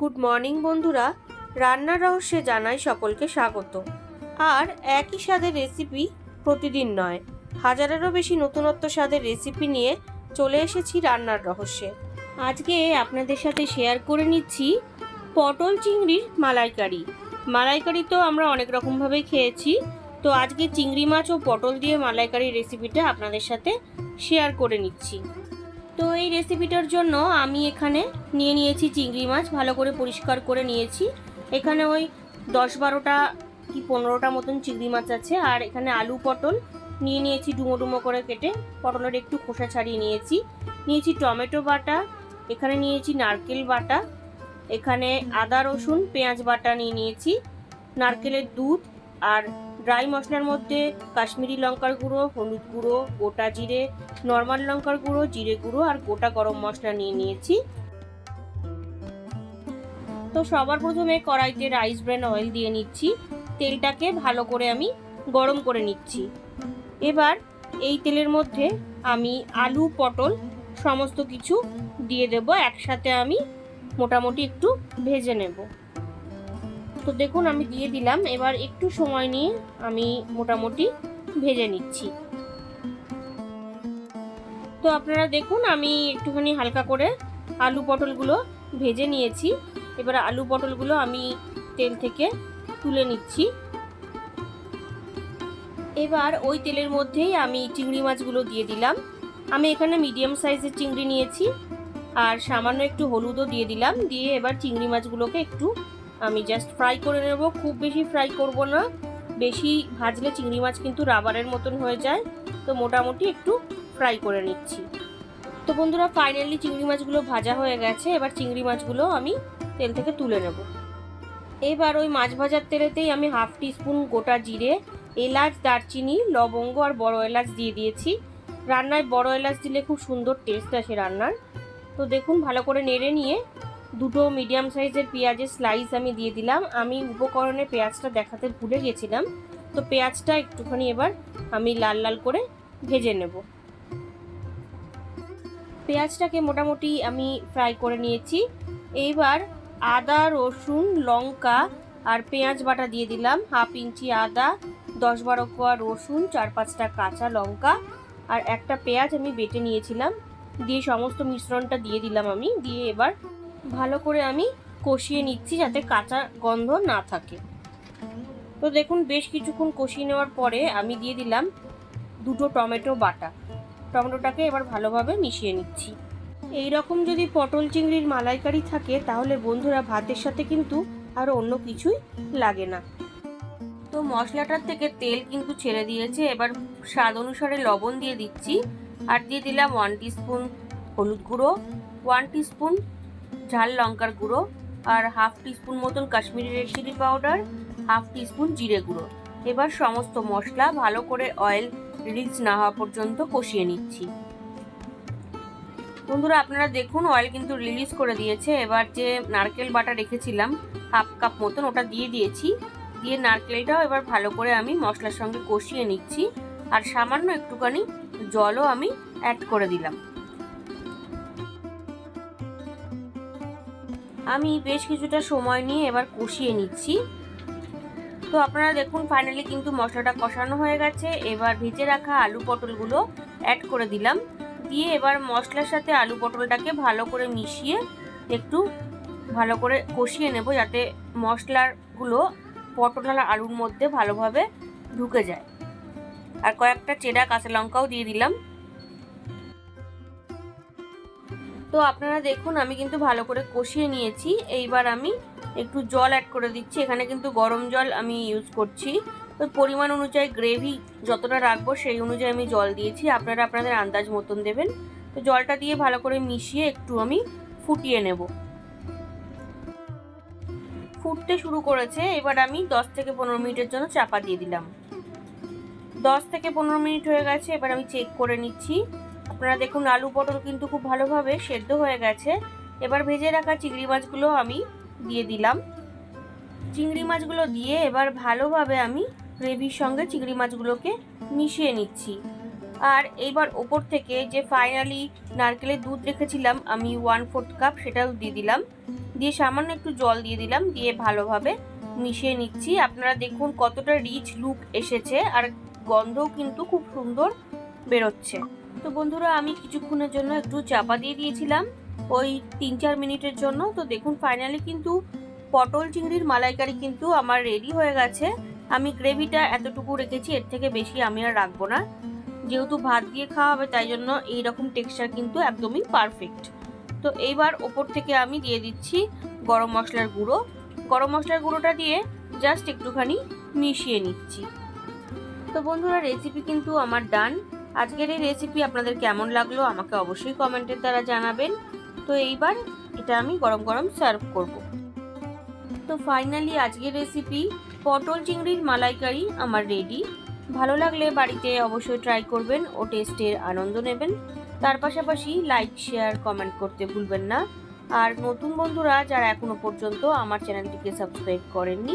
Good morning, বন্ধুরা। রান্নার রহস্যে জানাই সকলকে স্বাগত। আর একই স্বাদের রেসিপি প্রতিদিন নয়, হাজারেরও বেশি নতুনত্ব স্বাদের রেসিপি নিয়ে চলে এসেছি রান্নার রহস্যে। আজকে আপনাদের সাথে শেয়ার করে নিচ্ছি পটল চিংড়ির মালাইকারি। মালাইকারি তো আমরা অনেক রকমভাবেই খেয়েছি, তো আজকে চিংড়ি মাছ ও পটল দিয়ে মালাইকারি রেসিপিটা আপনাদের সাথে শেয়ার করে নিচ্ছি। তো এই রেসিপিটার জন্য আমি এখানে নিয়ে নিয়েছি চিংড়ি মাছ, ভালো করে পরিষ্কার করে নিয়েছি। এখানে ওই দশ বারোটা কি পনেরোটা মতন চিংড়ি মাছ আছে, আর এখানে আলু পটল নিয়ে নিয়েছি ডুমো ডুমো করে কেটে। পটলের একটু খোসা ছাড়িয়ে নিয়েছি। নিয়েছি টমেটো বাটা, এখানে নিয়েছি নারকেল বাটা, এখানে আদা রসুন, পেঁয়াজ বাটা নিয়ে নিয়েছি। নারকেলের দুধ আর ড্রাই মশলার মধ্যে কাশ্মীরি লঙ্কার গুঁড়ো, হলুদ গুঁড়ো, গোটা জিরে, নর্মাল লঙ্কার গুঁড়ো, জিরে গুঁড়ো আর গোটা গরম মশলা নিয়ে নিয়েছি। তো সবার প্রথমে কড়াইতে রাইস ব্র্যান্ড অয়েল দিয়ে নিচ্ছি। তেলটাকে ভালো করে আমি গরম করে নিচ্ছি। এবার এই তেলের মধ্যে আমি আলু, পটল সমস্ত কিছু দিয়ে দেব। একসাথে আমি মোটামুটি একটু ভেজে নেব। তো দেখুন, আমি দিয়ে দিলাম। এবার একটু সময় নিয়ে আমি মোটামুটি ভেজে নিচ্ছি। তো আপনারা দেখুন, আমি একটুখানি হালকা করে আলু পটলগুলো ভেজে নিয়েছি। এবার আলু পটলগুলো আমি তেল থেকে তুলে নিচ্ছি। এবার ওই তেলের মধ্যেই আমি চিংড়ি মাছগুলো দিয়ে দিলাম। আমি এখানে মিডিয়াম সাইজের চিংড়ি নিয়েছি। আর সামান্য একটু হলুদও দিয়ে দিলাম। দিয়ে এবার চিংড়ি মাছগুলোকে একটু আমি জাস্ট ফ্রাই করে নেব। খুব বেশি ফ্রাই করব না। বেশি ভাজলে চিংড়ি মাছ কিন্তু রাবারের মতন হয়ে যায়। তো মোটামুটি একটু ফ্রাই করে নিচ্ছি। তো বন্ধুরা ফাইনালি চিংড়ি মাছগুলো ভাজা হয়ে গেছে। এবার চিংড়ি মাছগুলো আমি তেল থেকে তুলে নেব। এবার ওই মাছ ভাজার তেলেতেই আমি হাফ টিস্পুন গোটা জিরে, এলাচ, দারচিনি, লবঙ্গ আর বড় এলাচ দিয়ে দিয়েছি। রান্নায় বড় এলাচ দিলে খুব সুন্দর টেস্ট আসে রান্নার। তো দেখুন, ভালো করে নেড়ে নিয়ে দুটো মিডিয়াম সাইজের পেঁয়াজের স্লাইস আমি দিয়ে দিলাম। আমি উপকরণে পেঁয়াজটা দেখাতে ভুলে গেছিলাম। তো পেঁয়াজটা একটুখানি এবার আমি লাল লাল করে ভেজে নেব। পেঁয়াজটাকে মোটামুটি আমি ফ্রাই করে নিয়েছি। এইবার আদা, রসুন, লঙ্কা আর পেঁয়াজ বাটা দিয়ে দিলাম। হাফ ইঞ্চি আদা, দশ বারো কোয়া রসুন, চার পাঁচটা কাঁচা লঙ্কা আর একটা পেঁয়াজ আমি বেটে নিয়েছিলাম। দিয়ে সমস্ত মিশ্রণটা দিয়ে দিলাম আমি। দিয়ে এবার ভালো করে আমি কষিয়ে নিচ্ছি যাতে কাঁচা গন্ধ না থাকে। তো দেখুন, বেশ কিছুক্ষণ কষিয়ে নেওয়ার পরে আমি দিয়ে দিলাম দুটো টমেটো বাটা। টমেটোটাকে এবার ভালোভাবে মিশিয়ে নিচ্ছি। এই রকম যদি পটল চিংড়ির মালাইকারি থাকে, তাহলে বন্ধুরা ভাতের সাথে কিন্তু আর অন্য কিছুই লাগে না। তো মশলাটার থেকে তেল কিন্তু ছেড়ে দিয়েছে। এবার স্বাদ অনুসারে লবণ দিয়ে দিচ্ছি। আর দিয়ে দিলাম ওয়ান টিস্পুন হলুদ গুঁড়ো ওয়ান টিস্পুন ঝাল লঙ্কার গুঁড়ো আর হাফ টিস্পুন মতন Kashmiri red chilli powder, half teaspoon জিরে গুঁড়ো। এবার সমস্ত মশলা ভালো করে অয়েল রিলিজ না হওয়া পর্যন্ত কষিয়ে নিচ্ছি। বন্ধুরা, আপনারা দেখুন, অয়েল কিন্তু রিলিজ করে দিয়েছে। এবার যে নারকেল বাটা রেখেছিলাম, হাফ কাপ মতন ওটা দিয়ে দিয়েছি। দিয়ে নারকেলটাও এবার ভালো করে আমি মশলার সঙ্গে কষিয়ে নিচ্ছি। আর সামান্য একটুখানি জলও আমি অ্যাড করে দিলাম। আমি বেশ কিছুটা সময় নিয়ে এবার কষিয়ে নিচ্ছি। তো আপনারা দেখুন ফাইনালি কিন্তু মশলাটা কষানো হয়ে গেছে। এবার ভেজে রাখা আলু পটলগুলো অ্যাড করে দিলাম। দিয়ে এবার মশলার সাথে আলু পটলটাকে ভালো করে মিশিয়ে একটু ভালো করে কষিয়ে নেব যাতে মশলাগুলো পটল আর আলুর মধ্যে ভালোভাবে ঢুকে যায়। আর কয়েকটা চেরা কাঁচা লঙ্কাও দিয়ে দিলাম। তো আপনারা দেখুন, আমি কিন্তু ভালো করে কষিয়ে নিয়েছি। এইবার আমি একটু জল অ্যাড করে দিচ্ছি। এখানে কিন্তু গরম জল আমি ইউজ করছি। তো পরিমাণ অনুযায়ী গ্রেভি যতটা রাখব, সেই অনুযায়ী আমি জল দিয়েছি। আপনারা আপনাদের আন্দাজ মতন দেবেন। তো জলটা দিয়ে ভালো করে মিশিয়ে একটু আমি ফুটিয়ে নেব। ফুটতে শুরু করেছে। এবার আমি দশ থেকে পনেরো মিনিটের জন্য চাপা দিয়ে দিলাম। দশ থেকে পনেরো মিনিট হয়ে গেছে। এবার আমি চেক করে নিচ্ছি। আপনারা দেখুন, আলু পটল কিন্তু খুব ভালোভাবে সেদ্ধ হয়ে গেছে। এবার ভেজে রাখা চিংড়ি মাছগুলো আমি দিয়ে দিলাম। চিংড়ি মাছগুলো দিয়ে এবার ভালোভাবে আমি গ্রেভির সঙ্গে চিংড়ি মাছগুলোকে মিশিয়ে নিচ্ছি। আর এইবার ওপর থেকে যে ফাইনালি নারকেলের দুধ রেখেছিলাম, আমি ওয়ান ফোর্থ কাপ সেটাও দিয়ে দিলাম। দিয়ে সামান্য একটু জল দিয়ে দিলাম, দিয়ে ভালোভাবে মিশিয়ে নিচ্ছি। আপনারা দেখুন কতটা রিচ লুক এসেছে, আর গন্ধও কিন্তু খুব সুন্দর বেরোচ্ছে। তো বন্ধুরা, আমি কিছুক্ষণের জন্য একটু চাপা দিয়ে দিয়েছিলাম। ওই তিন চার মিনিটের জন্য। তো দেখুন ফাইনালি কিন্তু পটল চিংড়ির মালাইকারি কিন্তু আমার রেডি হয়ে গেছে। আমি গ্রেভিটা এতটুকু রেখেছি, এর থেকে বেশি আমি আর রাখব না। যেহেতু ভাত দিয়ে খাওয়া হবে, তাই জন্য এই রকম টেক্সচার কিন্তু একদমই পারফেক্ট তো এইবার ওপর থেকে আমি দিয়ে দিচ্ছি গরম মশলার গুঁড়ো। গরম মশলার গুঁড়োটা দিয়ে জাস্ট একটুখানি মিশিয়ে নিচ্ছি। তো বন্ধুরা রেসিপি কিন্তু আমার ডান আজকের এই রেসিপি আপনাদের কেমন লাগল আমাকে অবশ্যই কমেন্টের দ্বারা জানাবেন। তো এইবার এটা আমি গরম গরম সার্ভ করব। তো ফাইনালি আজকের রেসিপি পটল চিংড়ির মালাইকারি আমার রেডি ভালো লাগলে বাড়িতে অবশ্যই ট্রাই করবেন ও টেস্টের আনন্দ নেবেন। তার পাশাপাশি লাইক শেয়ার কমেন্ট করতে ভুলবেন না। আর নতুন বন্ধুরা যারা এখনও পর্যন্ত আমার চ্যানেলটিকে সাবস্ক্রাইব করেননি